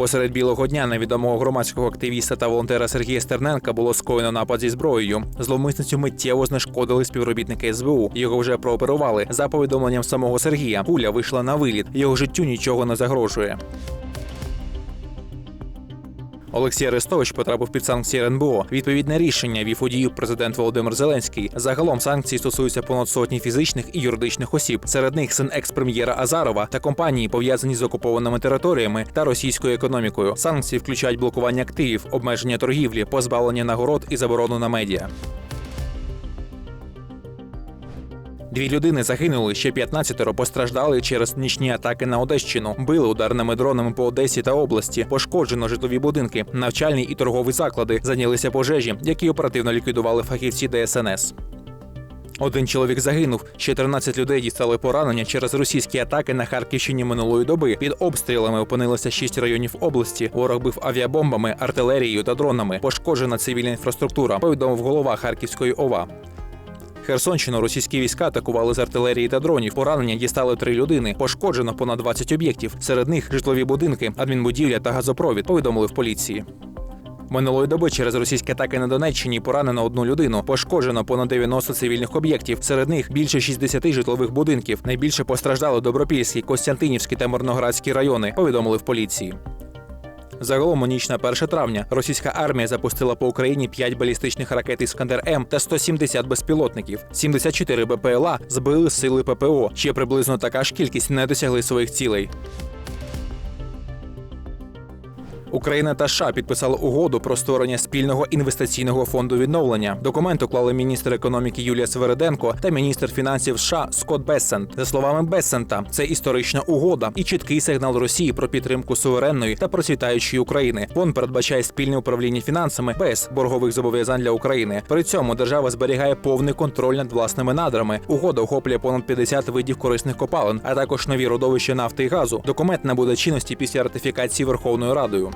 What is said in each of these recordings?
Посеред білого дня невідомого громадського активіста та волонтера Сергія Стерненка було скоєно напад зі зброєю. Зловмисницю миттєво знешкодили співробітники СБУ. Його вже прооперували. За повідомленням самого Сергія, пуля вийшла на виліт. Його життю нічого не загрожує. Олексій Арестович потрапив під санкції РНБО. Відповідне рішення вів у дію президент Володимир Зеленський. Загалом санкції стосуються понад сотні фізичних і юридичних осіб. Серед них син екс-прем'єра Азарова та компанії, пов'язані з окупованими територіями та російською економікою. Санкції включають блокування активів, обмеження торгівлі, позбавлення нагород і заборону на медіа. Дві людини загинули, ще 15 постраждали через нічні атаки на Одещину. Били ударними дронами по Одесі та області. Пошкоджено житлові будинки, навчальні і торгові заклади. Зайнялися пожежі, які оперативно ліквідували фахівці ДСНС. Один чоловік загинув, ще 13 людей дістали поранення через російські атаки на Харківщині минулої доби. Під обстрілами опинилося 6 районів області. Ворог бив авіабомбами, артилерією та дронами. Пошкоджена цивільна інфраструктура. Повідомив голова Харківської ОВА. Херсонщину російські війська атакували з артилерії та дронів. Поранення дістали три людини. Пошкоджено понад 20 об'єктів. Серед них житлові будинки, адмінбудівля та газопровід. Повідомили в поліції. Минулої доби через російські атаки на Донеччині поранено одну людину. Пошкоджено понад 90 цивільних об'єктів. Серед них більше 60 житлових будинків. Найбільше постраждали Добропільський, Костянтинівський та Мирноградський райони. Повідомили в поліції. Загалом у ніч на 1 травня російська армія запустила по Україні 5 балістичних ракет Іскандер М та 170 безпілотників. 74 БПЛА збили сили ППО. Ще приблизно така ж кількість не досягли своїх цілей. Україна та США підписали угоду про створення спільного інвестиційного фонду відновлення. Документ уклали міністр економіки Юлія Свериденко та міністр фінансів США Скотт Бессент. За словами Бессента, це історична угода і чіткий сигнал Росії про підтримку суверенної та процвітаючої України. Фонд передбачає спільне управління фінансами без боргових зобов'язань для України. При цьому держава зберігає повний контроль над власними надрами. Угода охоплює понад 50 видів корисних копалин, а також нові родовища нафти і газу. Документ набуде чинності після ратифікації Верховною Радою.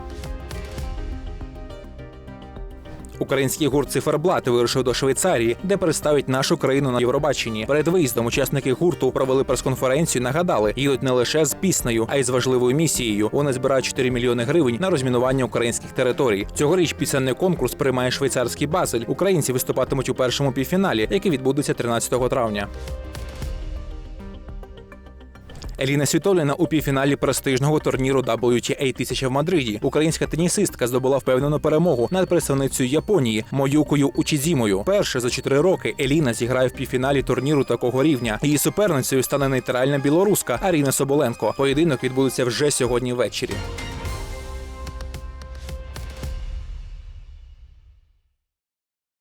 Український гурт Циферблат вирушив до Швейцарії, де представить нашу країну на Євробаченні. Перед виїздом учасники гурту провели прес-конференцію. Нагадали, їдуть не лише з піснею, а й з важливою місією. Вони збирають 4 мільйони гривень на розмінування українських територій. Цьогоріч пісенний конкурс приймає швейцарський базель. Українці виступатимуть у першому півфіналі, який відбудеться 13 травня. Еліна Світоліна у півфіналі престижного турніру WTA 1000 в Мадриді. Українська тенісистка здобула впевнену перемогу над представницею Японії Моюкою Учідзімою. Перше за чотири роки Еліна зіграє в півфіналі турніру такого рівня. Її суперницею стане нейтральна білоруска Аріна Соболенко. Поєдинок відбудеться вже сьогодні ввечері.